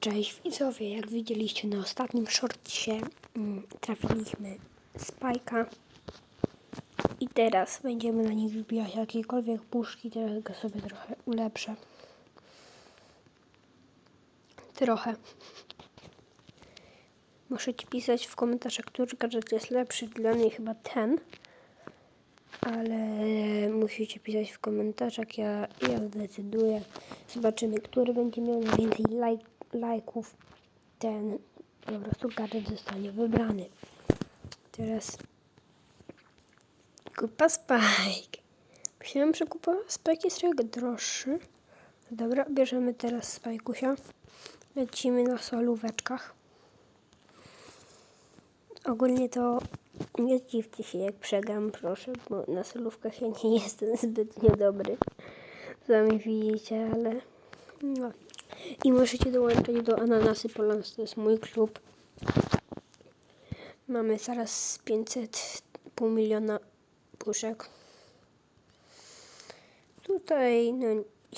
Cześć widzowie, jak widzieliście na ostatnim shortcie mm, trafiliśmy spajka i teraz będziemy na nich wybijać jakiekolwiek puszki, teraz go sobie trochę ulepszę. Trochę. Możecie pisać w komentarzach, który gadżet jest lepszy. Dla mnie chyba ten. Ale musicie pisać w komentarzach, ja, ja zdecyduję. Zobaczymy, który będzie miał najwięcej lajk, lajków. Ten po prostu gadżet zostanie wybrany. Teraz kupa Spike. Myślałem, że kupa Spike jest trochę droższy. Dobra, bierzemy teraz Spajkusia. Lecimy na solóweczkach. Ogólnie to nie zdziwcie się, jak przegram, proszę, bo na solówkach ja nie jestem zbytnio dobry. Sami widzicie, ale no. I możecie dołączyć do Ananasy Polans, to jest mój klub. Mamy zaraz 500, pół miliona puszek. Tutaj no,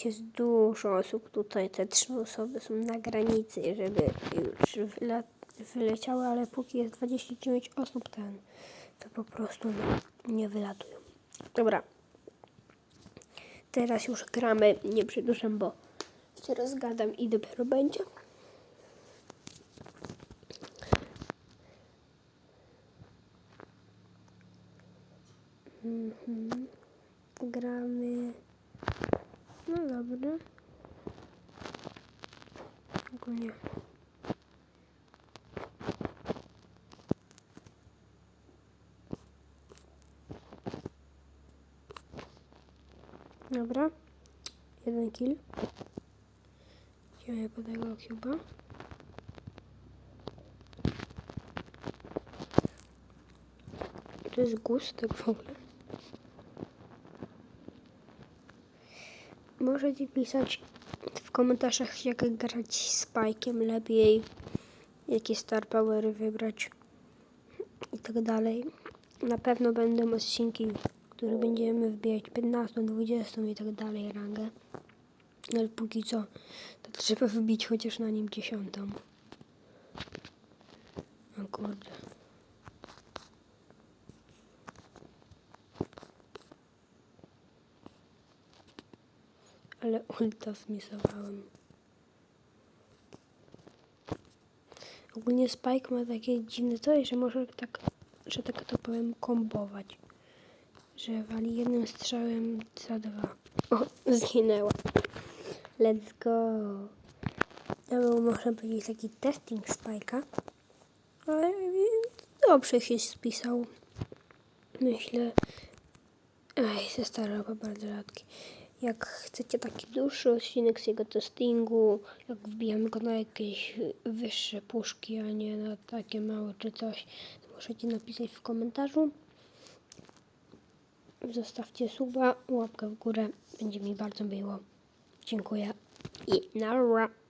jest dużo osób, tutaj te trzy osoby są na granicy, żeby już wyla wyleciały, ale póki jest 29 osób, ten, to po prostu no, nie wylatują. Dobra. Teraz już gramy, nie przedłużam, bo się rozgadam i dopiero będzie. Mhm. Gramy. No dobra. Ogólnie. Dobra. Jeden kill. Po tego cuba. To jest gust tak w ogóle. Możecie pisać w komentarzach, jak grać z Spike'iem lepiej, jakie star powery wybrać i tak dalej. Na pewno będą odcinki, w których będziemy wbijać 15, 20 i tak dalej rangę. Ale póki co, to trzeba wbić chociaż na nim dziesiątą. O kurde. Ale ulta zmisowałem. Ogólnie Spike ma takie dziwne coś, że może tak, że tak to powiem, kombować. Że wali jednym strzałem za dwa. O, zginęła. Let's go. To był, można powiedzieć, taki testing Spike'a. Ale dobrze się spisał. Myślę. Ej, ze staroba bardzo rzadki. Jak chcecie taki dłuższy odcinek z jego testingu, jak wbijamy go na jakieś wyższe puszki, a nie na takie małe czy coś, to możecie napisać w komentarzu. Zostawcie suba, łapkę w górę, będzie mi bardzo miło. Dziękuję i nara.